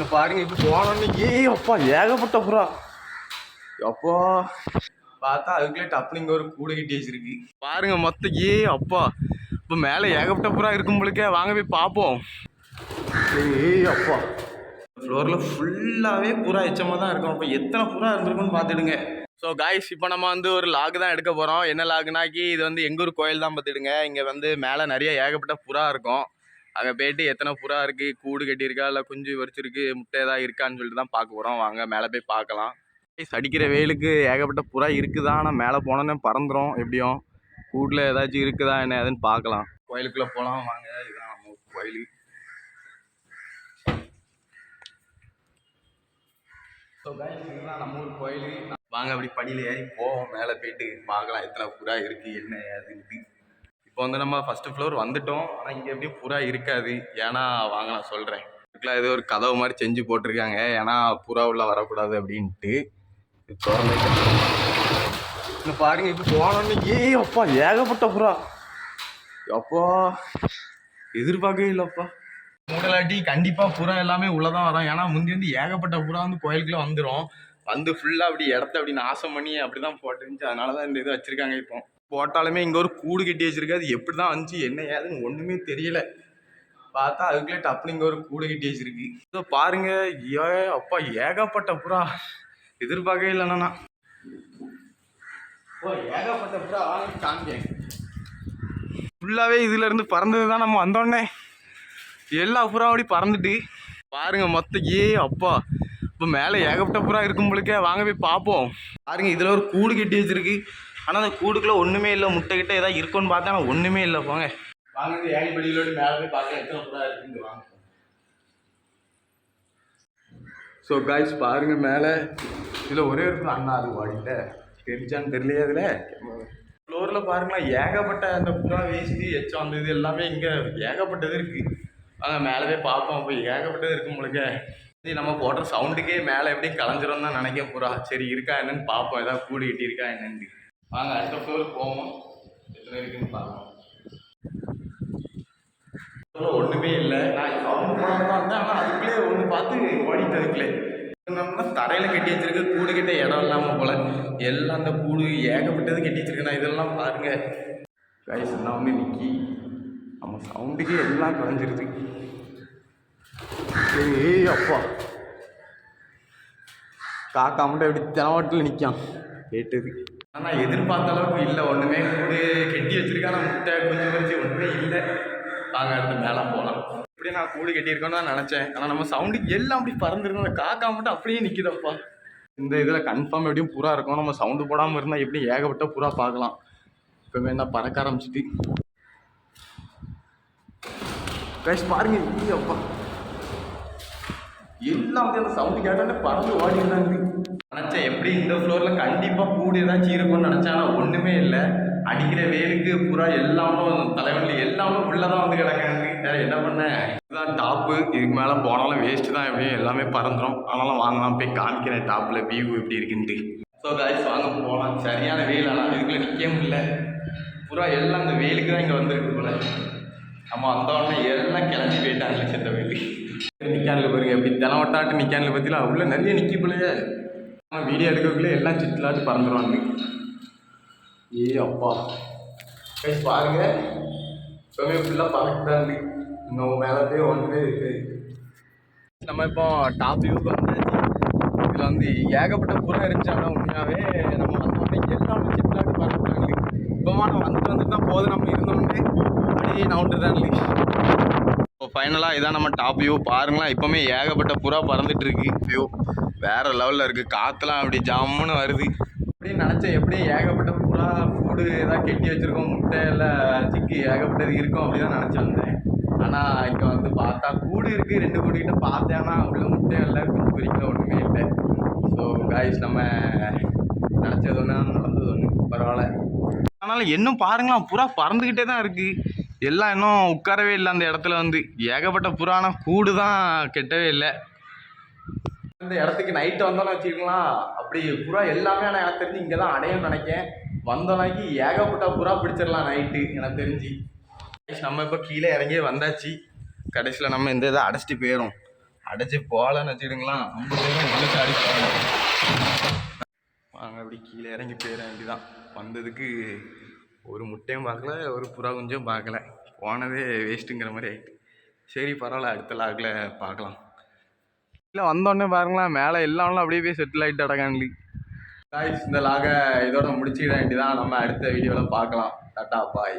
இந்த பாருங்க இப்போ போனோன்னு ஏ அப்பா ஏகப்பட்ட புறா. அப்பா பார்த்தா அதுக்குள்ளே டப்புனு இங்கே ஒரு கூடை கட்டி வச்சிருக்கு. பாருங்க மொத்தம் ஏ அப்பா. இப்போ மேலே ஏகப்பட்ட புறா இருக்கும்போதுக்கே வாங்க போய் பார்ப்போம். ஏய் அப்பா. ஃப்ளோரில் ஃபுல்லாகவே புறா எச்சமாக தான் இருக்கும். அப்போ எத்தனை புறா இருந்திருக்குன்னு பார்த்துடுங்க. ஸோ காய்ஸ் இப்போ நம்ம வந்து ஒரு லாக் தான் எடுக்க போகிறோம் என்ன லாக்னாக்கி இது வந்து எங்கூர் கோயில் தான் பார்த்துடுங்க. இங்கே வந்து மேலே நிறைய ஏகப்பட்ட புறா இருக்கும். அங்கே போயிட்டு எத்தனை புறா இருக்குது கூடு கட்டியிருக்கா இல்லை குஞ்சு வரிச்சிருக்கு முட்டை ஏதாவது இருக்கான்னு சொல்லிட்டு தான் பார்க்க போகிறோம் வாங்க மேலே போய் பார்க்கலாம். சடிக்கிற அடிக்கிற வெயிலுக்கு ஏகப்பட்ட புறா இருக்குதா? ஆனால் மேலே போனோன்னே பறந்துடும் எப்படியும்? கூட்டில் ஏதாச்சும் இருக்குதா என்ன ஏதுன்னு பார்க்கலாம். கோயிலுக்குள்ளே போகலாம் வாங்க. இதுதான் நம்ம கோயில். ஸோ இதுதான் நம்ம ஊர் கோயில். வாங்க அப்படி படியில் ஏறி போவோம். மேலே போயிட்டு பார்க்கலாம் எத்தனை புறா இருக்குது என்ன ஏதுன்ட்டு. இப்போ வந்து நம்ம ஃபஸ்ட்டு ஃப்ளோர் வந்துட்டோம். ஆனால் இங்கே எப்படியும் புறா இருக்காது. ஏன்னா வாங்க நான் சொல்கிறேன் இதுக்குலாம் ஏதோ ஒரு கதவு மாதிரி செஞ்சு போட்டிருக்காங்க. ஏன்னா புறா உள்ள வரக்கூடாது அப்படின்ட்டு. திறந்து இந்த பாருங்க இப்போ போனோன்னு ஏ அப்பா ஏகப்பட்ட புறா அப்பா எதிர்பார்க்கவே இல்லைப்பா. மூடலாட்டி கண்டிப்பாக புறா எல்லாமே உள்ளதான் வரும். ஏன்னா முந்தி வந்து ஏகப்பட்ட புறா வந்து கோயிலுக்குள்ளே வந்துடும் வந்து ஃபுல்லாக அப்படி இடத்த அப்படி நாசம் பண்ணி அப்படி தான் போட்டுருந்துச்சு அதனால தான் இந்த இது வச்சுருக்காங்க இப்போ. போட்டாலுமே இங்கே ஒரு கூடு கட்டி வச்சிருக்கு. அது எப்படி தான் வந்துச்சு என்ன ஏதுன்னு ஒன்றுமே தெரியல. பார்த்தா அதுக்குள்ளே டப்புனு இங்கே ஒரு கூடு கட்டி வச்சிருக்கு. இதோ பாருங்க. ஏ அப்பா ஏகப்பட்ட புறா. எதிர்பார்க்கவே இல்லைண்ணா ஓ ஏகப்பட்ட புறா. காமிக்க ஃபுல்லாகவே இதுலேருந்து பறந்தது தான் நம்ம வந்தோடனே. எல்லா புறா பறந்துட்டு. பாருங்க மொத்த ஏ அப்பா. இப்போ மேலே ஏகப்பட்ட புறா இருக்கும் போலுக்கே வாங்க போய் பார்ப்போம். பாருங்க இதில் ஒரு கூடு கட்டி வச்சிருக்கு. ஆனால் அந்த கூடுக்குள்ளே ஒன்றுமே இல்லை. முட்டை கிட்ட ஏதாவது இருக்குன்னு பார்த்தா ஆனால் ஒன்றுமே இல்லை. போங்க. வாங்க இந்த ஏணி படியிலோடு மேலே போய் பார்க்க எத்தனை புறா இருக்குன்னு வாங்க. ஸோ காய்ஸ் பாருங்க மேலே. இதில் ஒரே ஒரு அண்ணா அது வாடிட்ட. தெரிஞ்சான்னு தெரியலையே அதில் ஃப்ளோரில் பாருங்களேன் ஏகப்பட்ட அந்த புறா வேஸ்ட்டு எச்சம் அந்த இது எல்லாமே இங்கே ஏகப்பட்டது இருக்குது வாங்க மேலே போய் பார்ப்போம். போய் ஏகப்பட்டது இருக்கும் உங்களுக்கு. இது நம்ம போடுற சவுண்டுக்கே மேலே எப்படியும் கலைஞ்சிரும் தான் நினைக்க புறா. சரி இருக்கா என்னன்னு பார்ப்போம். ஏதாவது கூடு கட்டி இருக்கா என்னன்னு. வாங்க அடுத்த ஃப்ளோருக்கு போவோம். எத்தனை இருக்குன்னு பார்ப்போம் ஒன்றுமே இல்லை. நான் அவங்க போடாம தான் இருந்தேன் ஆனால் அதுக்குள்ளே ஒன்று பார்த்து ஓடிட்டு அதுக்குள்ளே. நம்ம தரையில் கட்டி வச்சிருக்கு கூடு கிட்ட இடம் இல்லாமல் போல. எல்லாம் அந்த கூடு ஏகப்பட்டது கட்டி வச்சிருக்கேன் இதெல்லாம் பாருங்க. கைஸ் எல்லாமே வந்து நிக்கி. நம்ம சவுண்டுக்கே எல்லாம் குறைஞ்சிருது. ஏய் அப்பா. காக்கா மட்டும் எப்படி தினவாட்டில் நிற்கான் கேட்டது. ஆனால் எதிர்பார்த்த அளவுக்கு இல்லை. ஒன்றுமே கூடு கட்டி வச்சிருக்கான முட்டை குஞ்சு குஞ்சு ஒன்றுமே இல்லை. வாங்க அடுத்து மேலே போகலாம் இப்படி நான் கூடு கட்டியிருக்கோன்னு தான் நினச்சேன். ஆனால் நம்ம சவுண்டுக்கு எல்லாம் அப்படி பறந்துருக்கோம் அந்த காக்கா மட்டும் அப்படியே நிற்கிதப்பா இந்த இதில் கன்ஃபார்ம் எப்படியும் புறா இருக்கும். நம்ம சவுண்டு போடாமல் இருந்தால் எப்படி ஏகப்பட்ட புறா பார்க்கலாம். இப்போ என்ன பறக்க ஆரம்பிச்சிட்டு. கைஸ் பாருங்க அப்பா. எல்லாம் வந்து அந்த சவுண்டு கேட்டாலே பறந்து ஓடி இருந்தாங்க நினச்சேன் எப்படி இந்த ஃப்ளோரில் கண்டிப்பாக கூடி ஏதாச்சும் இருக்கும்னு நினச்சேன் ஆனால் ஒன்றுமே இல்லை. அடிக்கிற வெயிலுக்கு புறா எல்லாமும் தலைவலில் எல்லாமே உள்ளே தான் வந்து கிடக்காங்க. வேற என்ன பண்ணேன் இதுதான் டாப்பு இதுக்கு மேலே போனாலும் வேஸ்ட்டு தான் எப்படியும். எல்லாமே பறந்துடும் ஆனாலும் வாங்கலாம். போய் காமிக்கிறேன் டாப்பில் வியூ எப்படி இருக்குன்ட்டு. ஸோ காய்ஸ் வாங்க போகலாம் சரியான வெயில் ஆனால் இதுக்குள்ளே நிற்க முடியல. புறா எல்லாம் அந்த வெயிலுக்கு தான் இங்கே வந்திருக்கு போல. நம்ம வந்தோடனே எல்லாம் கிளம்பி போயிட்டாங்க செத்த வெயில் நிற்கானில் பாருங்க. எப்படி தினவட்டாட்டு நிற்கானில் பற்றிலாம் அவ்வளோ நிறைய நிற்கி போலையே. ஆனால் வீடியோ எடுக்கக்குள்ளே எல்லாம் சிட்டிலாட்டு பறந்துடுவாங்க ஏ அப்பா. கைஸ் பாருங்க. இப்போவே ஃபுல்லாக பறக்குதாங்க இன்னும் மேலே போய் ஒன்றுமே இருக்கு. நம்ம இப்போ டாப் வியூக்கு வந்தாச்சு இதில் வந்து ஏகப்பட்ட புறம் இருந்துச்சாலும் உண்மையாகவே நம்ம வந்தோடனே எல்லாமே சிட்டிலாட்டு பறக்குறாங்க இப்போ நம்ம வந்துட்டு வந்துட்டு தான் போதும் நம்ம இருந்தோடனே அப்படியே நவுண்டு தான் இப்போ ஃபைனலாக இதான் நம்ம டாப் வியூ பாருங்களேன் இப்போவுமே ஏகப்பட்ட புறா பறந்துட்டு இருக்கு வியூ வேற லெவலில் இருக்குது காற்றுலாம் அப்படி ஜம்முன்னு வருது. அப்படின்னு நினச்சேன் எப்படியும் ஏகப்பட்ட புறா கூடு ஏதாவது கெட்டி வச்சுருக்கோம். முட்டை இல்லை சிக்கி ஏகப்பட்டது இருக்கும் அப்படி தான் நினச்சி வந்தேன். ஆனால் இங்கே வந்து பார்த்தா கூடு இருக்குது ரெண்டு கூடு கிட்ட பார்த்தேன்னா உள்ள முட்டை இல்லை குஞ்சு பொறிக்கல ஒன்றுமே இல்லை. ஸோ காய்ஸ் நம்ம நினச்சது ஒன்று நடந்தது ஒன்று பரவாயில்ல. ஆனாலும் இன்னும் பாருங்களா புறா பறந்துக்கிட்டே தான் இருக்குது எல்லாம் இன்னும் உட்காரவே இல்லை அந்த இடத்துல வந்து. ஏகப்பட்ட புராணம் கூடு தான் கெட்டவே இல்லை. இந்த இடத்துக்கு நைட்டு வந்தோம்னு வச்சுக்கலாம் அப்படி புறா எல்லாமே ஆனால் எனக்கு தெரிஞ்சு இங்கே தான் அடையும் நினைக்கேன். வந்தோம்னாக்கி ஏகப்பட்ட புறா பிடிச்சிடலாம் நைட்டு எனக்கு தெரிஞ்சு. நம்ம இப்போ கீழே இறங்கி வந்தாச்சு. கடைசியில் நம்ம இந்த இதை அடைச்சிட்டு போயிடும் அடைச்சி போகலன்னு வச்சுக்கிடுங்களேன் ஐம்பது பேரும் உள்ள அடிச்சு வாங்க அப்படி கீழே இறங்கி போயிட வேண்டிதான் வந்ததுக்கு ஒரு முட்டையும் பார்க்கல ஒரு புறா குஞ்சும் பார்க்கல. போனதே வேஸ்ட்டுங்கிற மாதிரி ஆயிட்டு. சரி பரவாயில்ல அடுத்த லாக்கில் பார்க்கலாம். இல்லை வந்தோடனே பாருங்களேன் மேலே எல்லாம்லாம் அப்படியே போய் செட்டில் ஆகிட்டு அடக்காண்டி இந்த லாகை இதோட முடிச்சிட வேண்டியதான் நம்ம அடுத்த வீடியோவில் பார்க்கலாம். டாட்டா பாய்